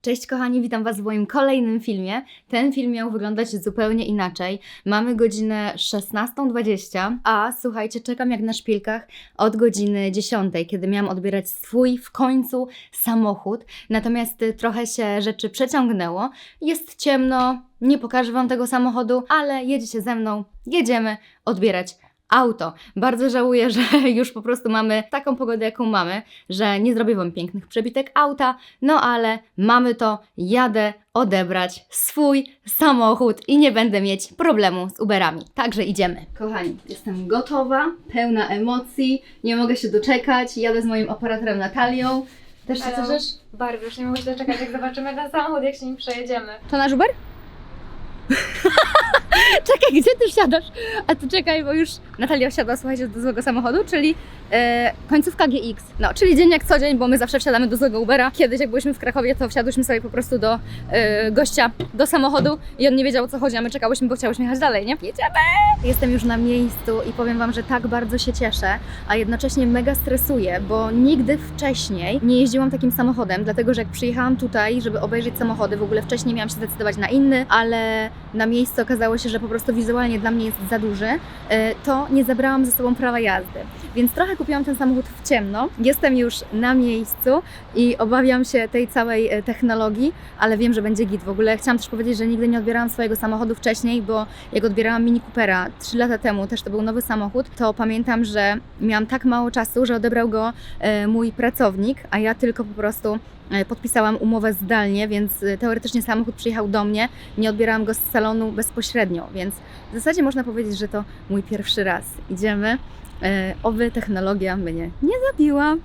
Cześć kochani, witam Was w moim kolejnym filmie. Ten film miał wyglądać zupełnie inaczej. Mamy godzinę 16.20, a słuchajcie, czekam jak na szpilkach od godziny 10, kiedy miałam odbierać swój w końcu samochód. Natomiast trochę się rzeczy przeciągnęło. Jest ciemno, nie pokażę Wam tego samochodu, ale jedziecie ze mną, jedziemy odbierać auto. Bardzo żałuję, że już po prostu mamy taką pogodę, jaką mamy, że nie zrobię Wam pięknych przebitek auta, no ale mamy to, jadę odebrać swój samochód i nie będę mieć problemu z Uberami. Także idziemy. Kochani, jestem gotowa, pełna emocji, nie mogę się doczekać, jadę z moim operatorem Natalią. Też się cieszysz? Bardzo, już nie mogę się doczekać, jak zobaczymy ten samochód, jak się nim przejedziemy. To nasz Uber? czekaj, gdzie ty wsiadasz? A tu czekaj, bo już Natalia wsiadła, słuchajcie, do złego samochodu, czyli e, końcówka GX. No, czyli dzień jak co dzień, bo my zawsze wsiadamy do złego Ubera. Kiedyś, jak byliśmy w Krakowie, to wsiadłyśmy sobie po prostu do e, gościa, do samochodu i on nie wiedział o co chodzi, a my czekałyśmy, bo chciałyśmy jechać dalej, nie? Jedziemy! Jestem już na miejscu i powiem Wam, że tak bardzo się cieszę, a jednocześnie mega stresuję, bo nigdy wcześniej nie jeździłam takim samochodem, dlatego że jak przyjechałam tutaj, żeby obejrzeć samochody, w ogóle wcześniej miałam się zdecydować na inny, ale na miejscu okazało się, że po prostu wizualnie dla mnie jest za duży, e, to nie zabrałam ze sobą prawa jazdy. Więc trochę kupiłam ten samochód w ciemno. Jestem już na miejscu i obawiam się tej całej e, technologii, ale wiem, że będzie git. W ogóle chciałam też powiedzieć, że nigdy nie odbierałam swojego samochodu wcześniej, bo jak odbierałam Mini Coopera 3 lata temu, też to był nowy samochód, to pamiętam, że miałam tak mało czasu, że odebrał go e, mój pracownik, a ja tylko po prostu e, podpisałam umowę zdalnie, więc teoretycznie samochód przyjechał do mnie, nie odbierałam go z salonu bezpośrednio, więc w zasadzie można powiedzieć, że to mój pierwszy raz. Idziemy. E, oby technologia mnie nie zabiła.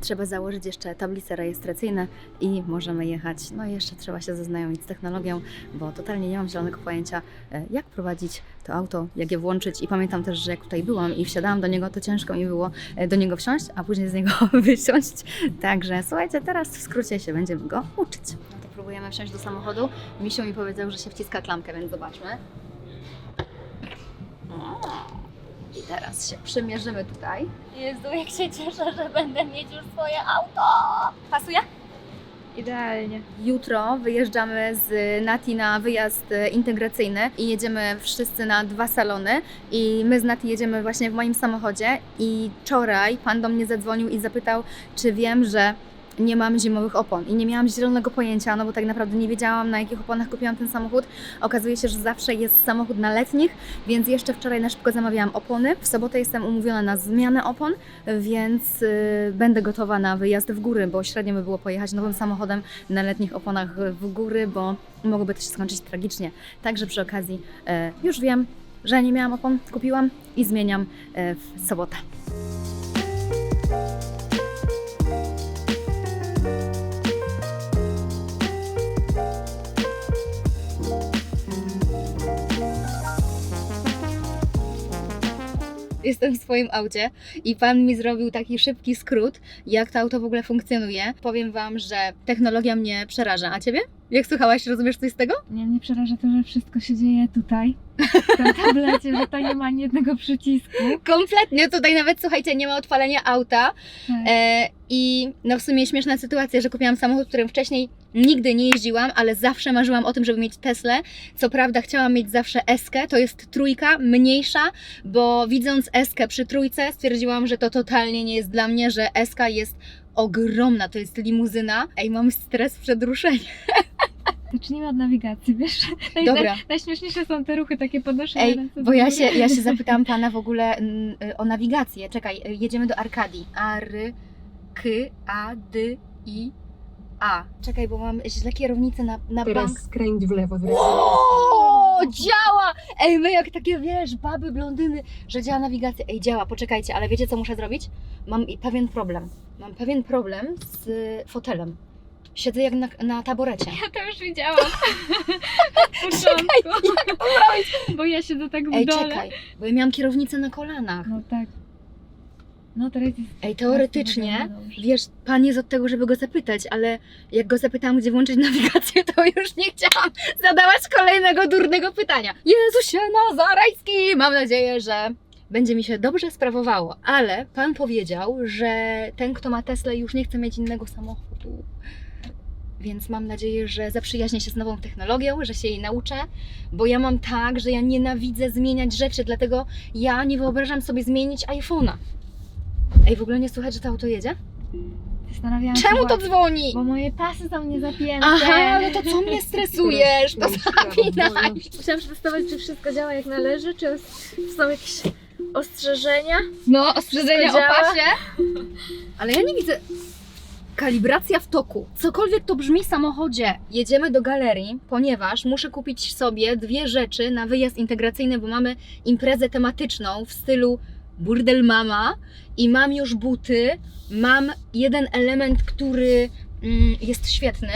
Trzeba założyć jeszcze tablice rejestracyjne i możemy jechać. No i jeszcze trzeba się zaznajomić z technologią, bo totalnie nie mam zielonego pojęcia, e, jak prowadzić to auto, jak je włączyć. I pamiętam też, że jak tutaj byłam i wsiadałam do niego, to ciężko mi było e, do niego wsiąść, a później z niego wysiąść. Także słuchajcie, teraz w skrócie się będziemy go uczyć. Próbujemy wsiąść do samochodu. Misio mi powiedział, że się wciska klamkę, więc zobaczmy. I teraz się przymierzymy tutaj. Jezu, jak się cieszę, że będę mieć już swoje auto! Pasuje? Idealnie. Jutro wyjeżdżamy z Nati na wyjazd integracyjny i jedziemy wszyscy na dwa salony i my z Nati jedziemy właśnie w moim samochodzie i wczoraj pan do mnie zadzwonił i zapytał, czy wiem, że nie mam zimowych opon i nie miałam zielonego pojęcia, no bo tak naprawdę nie wiedziałam na jakich oponach kupiłam ten samochód. Okazuje się, że zawsze jest samochód na letnich, więc jeszcze wczoraj na szybko zamawiałam opony. W sobotę jestem umówiona na zmianę opon, więc y, będę gotowa na wyjazd w góry, bo średnio by było pojechać nowym samochodem na letnich oponach w góry, bo mogłoby to się skończyć tragicznie. Także przy okazji e, już wiem, że nie miałam opon, kupiłam i zmieniam e, w sobotę. Jestem w swoim aucie i pan mi zrobił taki szybki skrót, jak to auto w ogóle funkcjonuje. Powiem wam, że technologia mnie przeraża. A ciebie? Jak słuchałaś, rozumiesz coś z tego? Nie, mnie przeraża to, że wszystko się dzieje tutaj, w tym tablecie, że to nie ma ani jednego przycisku. Kompletnie. Tutaj nawet, słuchajcie, nie ma odpalenia auta. Tak. E, I no w sumie śmieszna sytuacja, że kupiłam samochód, którym wcześniej nigdy nie jeździłam, ale zawsze marzyłam o tym, żeby mieć Teslę. Co prawda chciałam mieć zawsze Eskę, to jest trójka, mniejsza, bo widząc Eskę przy trójce stwierdziłam, że to totalnie nie jest dla mnie, że Eska jest ogromna, to jest limuzyna. Ej, mam stres przed ruszeniem. Zacznijmy od nawigacji, wiesz? Naj, Dobra. Naj, najśmieszniejsze są te ruchy, takie podnoszenie Ej, bo ja się, ja się zapytałam pana w ogóle mm, y, o nawigację. Czekaj, jedziemy do Arkadii. Ar, K, A, D, I, A. Czekaj, bo mam źle kierownicę na, na Teraz bank. skręć w lewo. W O, działa! Ej, my jak takie, wiesz, baby, blondyny, że działa nawigacja. Ej, działa, poczekajcie, ale wiecie co muszę zrobić? Mam i pewien problem. Mam pewien problem z fotelem. Siedzę jak na, na taborecie. Ja to już widziałam. W początku. Bo ja siedzę tak w Ej, dole. czekaj, bo ja miałam kierownicę na kolanach. No tak. No teraz jest... Ej, teoretycznie, wiesz, pan jest od tego, żeby go zapytać, ale jak go zapytałam, gdzie włączyć nawigację, to już nie chciałam zadawać kolejnego durnego pytania. Jezusie Nazarejski! Mam nadzieję, że będzie mi się dobrze sprawowało, ale pan powiedział, że ten, kto ma Tesla, już nie chce mieć innego samochodu. Więc mam nadzieję, że zaprzyjaźnię się z nową technologią, że się jej nauczę, bo ja mam tak, że ja nienawidzę zmieniać rzeczy, dlatego ja nie wyobrażam sobie zmienić iPhone'a. Ej, w ogóle nie słychać, że to auto jedzie? Zastanawiałam Czemu się, to bo- dzwoni? Bo moje pasy są niezapięte. Aha, no to co mnie stresujesz? To zapinaj. Chciałam przetestować, czy wszystko działa jak należy, czy są jakieś ostrzeżenia. No, ostrzeżenia o Wszystko działa? pasie. Ale ja nie widzę. Kalibracja w toku. Cokolwiek to brzmi w samochodzie. Jedziemy do galerii, ponieważ muszę kupić sobie dwie rzeczy na wyjazd integracyjny, bo mamy imprezę tematyczną w stylu burdel mama i mam już buty. Mam jeden element, który mm, jest świetny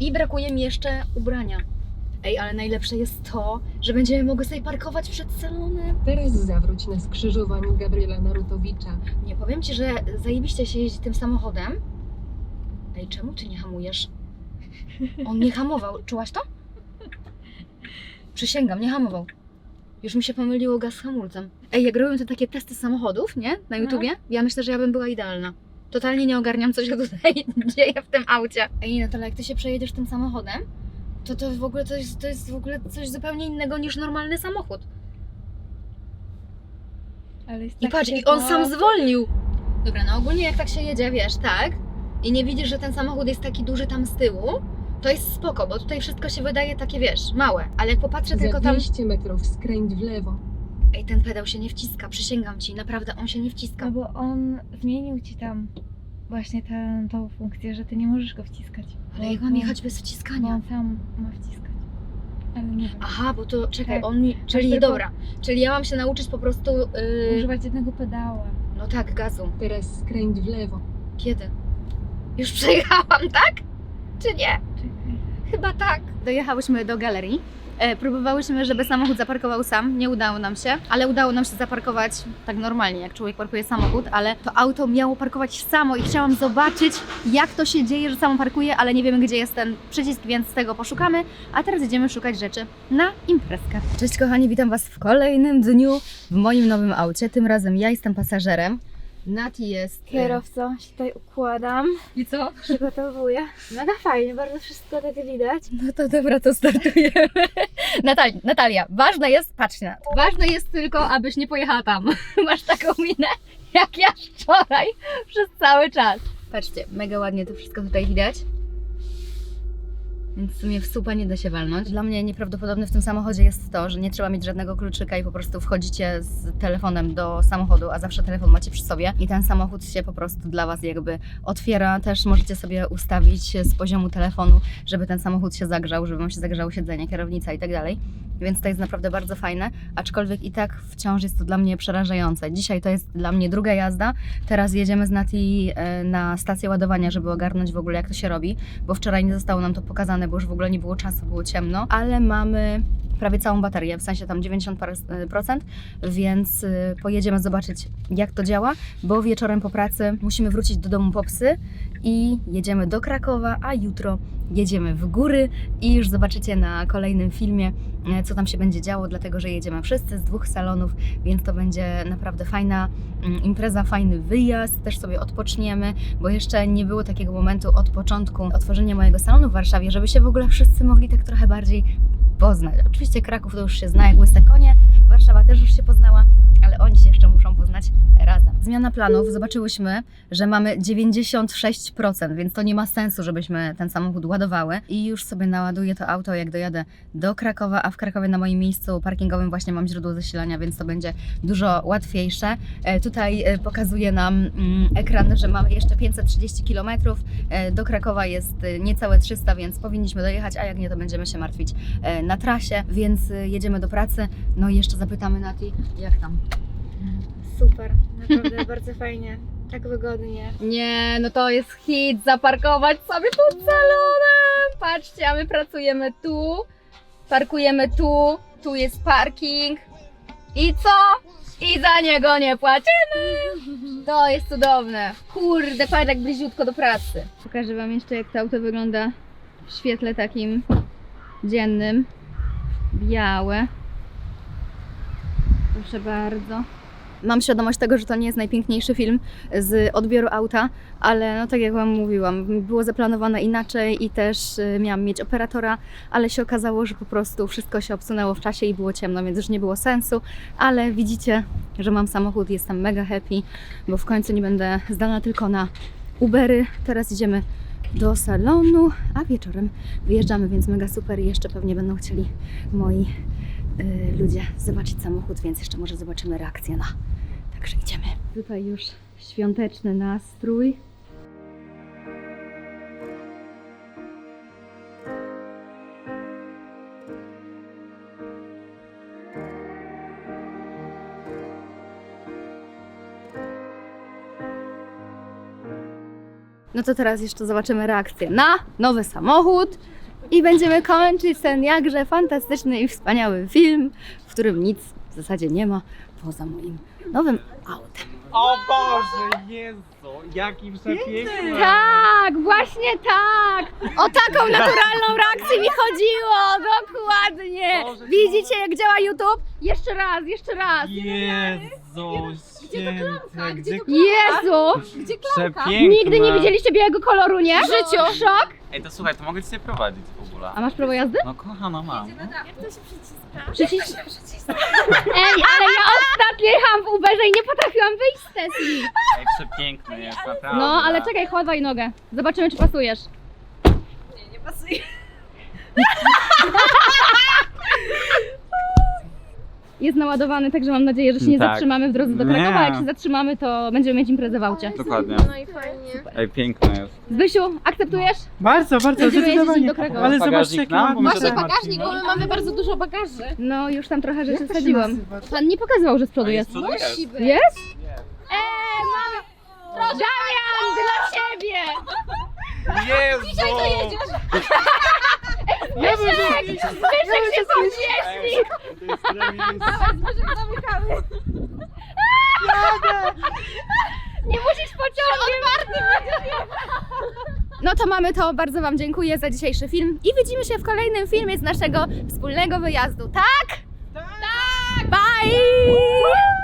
i brakuje mi jeszcze ubrania. Ej, ale najlepsze jest to, że będziemy mogły sobie parkować przed salonem. Teraz zawróć na skrzyżowaniu Gabriela Narutowicza. Nie powiem ci, że zajebiście się jeździ tym samochodem. Ej, czemu ty nie hamujesz? On nie hamował. Czułaś to? Przysięgam, nie hamował. Już mi się pomyliło gaz z hamulcem. Ej, jak robią te takie testy samochodów, nie? Na No. YouTubie, ja myślę, że ja bym była idealna. Totalnie nie ogarniam, co się tutaj dzieje w tym aucie. Ej, Natalia, jak ty się przejedziesz tym samochodem, to to w ogóle to jest, to jest w ogóle coś zupełnie innego niż normalny samochód. Ale jest I tak patrz, i on sam zwolnił. Dobra, no ogólnie jak tak się jedzie, wiesz, tak? I nie widzisz, że ten samochód jest taki duży tam z tyłu, to jest spoko, bo tutaj wszystko się wydaje takie, wiesz, małe. Ale jak popatrzę tylko Za tam... 200 metrów skręć w lewo. Ej, ten pedał się nie wciska, przysięgam ci, naprawdę on się nie wciska. No bo on zmienił ci tam właśnie tę tą funkcję, że ty nie możesz go wciskać. Ale jak mam jechać bez wciskania? on sam ma wciskać. Ale nie wiem. Aha, bo to, czekaj, Tak. on mi... Czyli, tylko- dobra, czyli ja mam się nauczyć po prostu... Yy, Używać jednego pedała. no tak, gazu. Teraz skręć w lewo. Kiedy? Już przejechałam, tak? Czy nie? Chyba tak. Dojechałyśmy do galerii. E, próbowałyśmy, żeby samochód zaparkował sam. Nie udało nam się, ale udało nam się zaparkować tak normalnie, jak człowiek parkuje samochód, ale to auto miało parkować samo i chciałam zobaczyć, jak to się dzieje, że samo parkuje, ale nie wiemy, gdzie jest ten przycisk, więc tego poszukamy. A teraz idziemy szukać rzeczy na imprezkę. Cześć kochani, witam Was w kolejnym dniu w moim nowym aucie. Tym razem ja jestem pasażerem. Nati jest... e, Kierowcą się tutaj układam, I co? przygotowuję. Mega fajnie, bardzo wszystko tak widać. No to dobra, to startujemy. Natal Natalia, ważne jest, patrz na to. Ważne jest tylko, abyś nie pojechała tam. Masz taką minę, jak ja wczoraj, przez cały czas. Patrzcie, mega ładnie to wszystko tutaj widać. Więc w sumie w słupa nie da się walnąć. Dla mnie nieprawdopodobne w tym samochodzie jest to, że nie trzeba mieć żadnego kluczyka i po prostu wchodzicie z telefonem do samochodu, a zawsze telefon macie przy sobie i ten samochód się po prostu dla Was jakby otwiera. Też możecie sobie ustawić z poziomu telefonu żeby ten samochód się zagrzał, żeby wam się zagrzało siedzenie, kierownica i tak dalej. Więc to jest naprawdę bardzo fajne, aczkolwiek i tak wciąż jest to dla mnie przerażające. Dzisiaj to jest dla mnie druga jazda. Teraz jedziemy z Nati e, na stację ładowania, żeby ogarnąć w ogóle jak to się robi, bo wczoraj nie zostało nam to pokazane, bo już w ogóle nie było czasu, było ciemno, ale mamy prawie całą baterię, w sensie tam 90%, parę, e, więc e, pojedziemy zobaczyć jak to działa, bo wieczorem po pracy musimy wrócić do domu po psy i jedziemy do Krakowa, a jutro jedziemy w góry i już zobaczycie na kolejnym filmie, e, co tam się będzie działo, dlatego że jedziemy wszyscy z dwóch salonów, więc to będzie naprawdę fajna mm, impreza, fajny wyjazd, też sobie odpoczniemy, bo jeszcze nie było takiego momentu od początku otworzenia mojego salonu w Warszawie, żeby się w ogóle wszyscy mogli tak trochę bardziej poznać. Oczywiście Kraków to już się zna jak łyse konie, Warszawa też już się poznała, ale Zmiana planów. Zobaczyłyśmy, że mamy 96%, więc to nie ma sensu, żebyśmy ten samochód ładowały. I już sobie naładuję to auto, jak dojadę do Krakowa, a w Krakowie na moim miejscu parkingowym właśnie mam źródło zasilania, więc to będzie dużo łatwiejsze. E, Tutaj e, pokazuje nam mm, ekran, że mamy jeszcze 530 km. E, Do Krakowa jest niecałe 300, więc powinniśmy dojechać, a jak nie, to będziemy się martwić na trasie, więc jedziemy do pracy. No i jeszcze zapytamy Nati, jak tam? Super, naprawdę bardzo fajnie. Tak wygodnie. Nie, no to jest hit, zaparkować sobie pod salonem. Patrzcie, a my pracujemy tu, parkujemy tu, tu jest parking. I co? I za niego nie płacimy. To jest cudowne. Kurde, patrz jak bliziutko do pracy. Pokażę Wam jeszcze jak to auto wygląda w świetle takim dziennym. Białe. Proszę bardzo. Mam świadomość tego, że to nie jest najpiękniejszy film z odbioru auta, ale no tak jak Wam mówiłam, było zaplanowane inaczej i też y, miałam mieć operatora, ale się okazało, że po prostu wszystko się obsunęło w czasie i było ciemno, więc już nie było sensu, ale widzicie, że mam samochód, jestem mega happy, bo w końcu nie będę zdana tylko na Ubery. Teraz idziemy do salonu, a wieczorem wyjeżdżamy, więc mega super i jeszcze pewnie będą chcieli moi y, ludzie zobaczyć samochód, więc jeszcze może zobaczymy reakcję na. Także idziemy. Tutaj już świąteczny nastrój. No to teraz jeszcze zobaczymy reakcję na nowy samochód i będziemy kończyć ten jakże fantastyczny i wspaniały film, w którym nic w zasadzie nie ma poza moim nowym autem. O Boże, Jezu, jaki przepiękny! Tak, właśnie tak! O taką naturalną reakcję mi chodziło, dokładnie! Boże, Widzicie jak działa YouTube? Jeszcze raz, jeszcze raz! Jezu, święte, gdzie Jezu! Przepiękne! Nigdy nie widzieliście białego koloru, nie? W życiu! Szok! Ej, to słuchaj, to mogę cię prowadzić w ogóle. A masz prawo jazdy? No kochana mam. Przycisk. Ej, ale ja ostatnio jechałam w Uberze i nie potrafiłam wyjść z Tesli. Ej, przepiękny jest, naprawdę. No, ale czekaj, chowaj nogę. Zobaczymy, czy pasujesz. Nie, nie pasuje. Jest naładowany, także mam nadzieję, że się nie Tak. zatrzymamy w drodze do Nie. Krakowa. Jak się zatrzymamy, to będziemy mieć imprezę w aucie. Dokładnie. No i fajnie. Ej, piękny jest. Zbysiu, akceptujesz? Bardzo, bardzo, Będziemy jeździć zdecydowanie. do Krakowa. Ale Bagażnik zobaczcie, jakie nam, ładne bo my są sobie marki, Bagażnik, no. bo my mamy bardzo dużo bagaży. No, już tam trochę rzeczy wsadziłam. Pan nie pokazywał, że z przodu A jest. Musi być. Jest? Eee, mamy... Damian, dla ciebie! Jezu! Dzisiaj to jedziesz! Zbyszek! Zbyszek się podnieśli! Nie musisz pociągiem! No to mamy to. Bardzo Wam dziękuję za dzisiejszy film i widzimy się w kolejnym filmie z naszego wspólnego wyjazdu, tak? Tak! Bye!